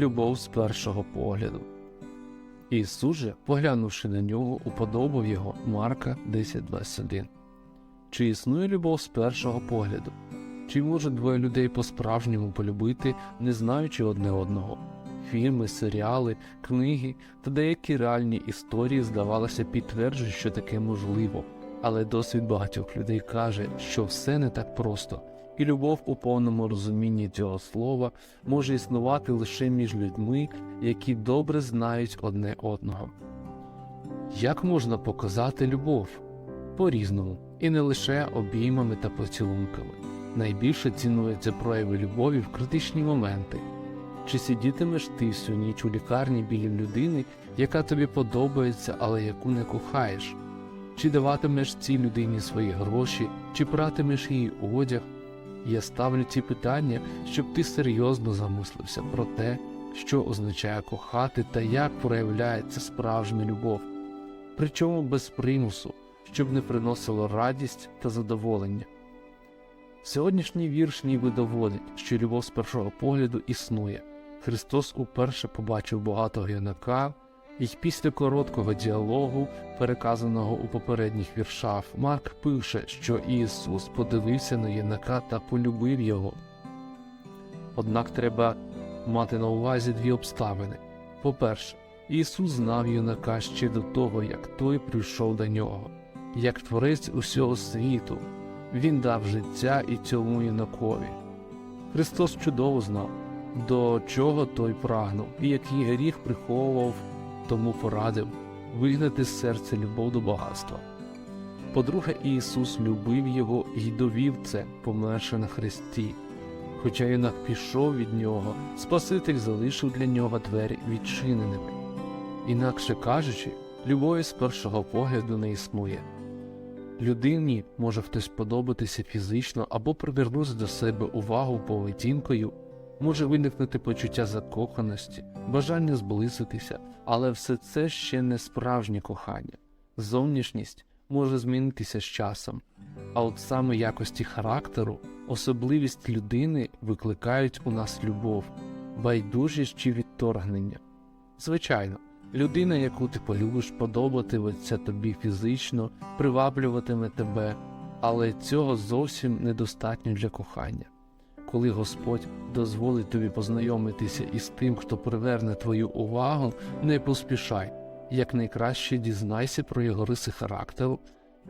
любов з першого погляду. Ісус же, поглянувши на нього, уподобав його Марка 10.21. Чи існує любов з першого погляду? Чи може двоє людей по-справжньому полюбити, не знаючи одне одного? Фільми, серіали, книги та деякі реальні історії, здавалося, підтверджують, що таке можливо, але досвід багатьох людей каже, що все не так просто, і любов у повному розумінні цього слова може існувати лише між людьми, які добре знають одне одного. Як можна показати любов? По-різному, і не лише обіймами та поцілунками. Найбільше цінуються прояви любові в критичні моменти. Чи сидітимеш ти всю ніч у лікарні біля людини, яка тобі подобається, але яку не кохаєш? Чи даватимеш цій людині свої гроші, чи братимеш її одяг? Я ставлю ці питання, щоб ти серйозно замислився про те, що означає кохати та як проявляється справжня любов, причому без примусу, щоб не приносило радість та задоволення. Сьогоднішній вірш ніби доводить, що любов з першого погляду існує. Христос уперше побачив багатого юнака, і після короткого діалогу, переказаного у попередніх віршах, Марк пише, що Ісус подивився на юнака та полюбив його. Однак треба мати на увазі дві обставини. По-перше, Ісус знав юнака ще до того, як той прийшов до нього, як творець усього світу. Він дав життя і цьому юнакові. Христос чудово знав, до чого той прагнув, і який гріх приховував, тому порадив вигнати з серця любов до багатства. По-друге, Ісус любив його і довів це, померши на хресті. Хоча юнак пішов від нього, Спаситель залишив для нього двері відчиненими. Інакше кажучи, любові з першого погляду не існує. Людині може хтось подобатися фізично або привернути до себе увагу поведінкою, може виникнути почуття закоханості, бажання зблизитися, але все це ще не справжнє кохання. Зовнішність може змінитися з часом, а от саме якості характеру, особливість людини викликають у нас любов, байдужість чи відторгнення. Звичайно, людина, яку ти полюбиш, подобатиметься тобі фізично, приваблюватиме тебе, але цього зовсім недостатньо для кохання. Коли Господь дозволить тобі познайомитися із тим, хто приверне твою увагу, не поспішай, якнайкраще дізнайся про його риси характеру,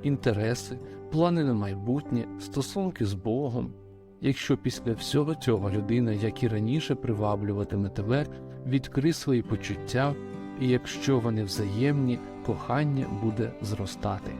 інтереси, плани на майбутнє, стосунки з Богом. Якщо після всього цього людина, як і раніше, приваблюватиме тебе, відкрий свої почуття, і якщо вони взаємні, кохання буде зростати.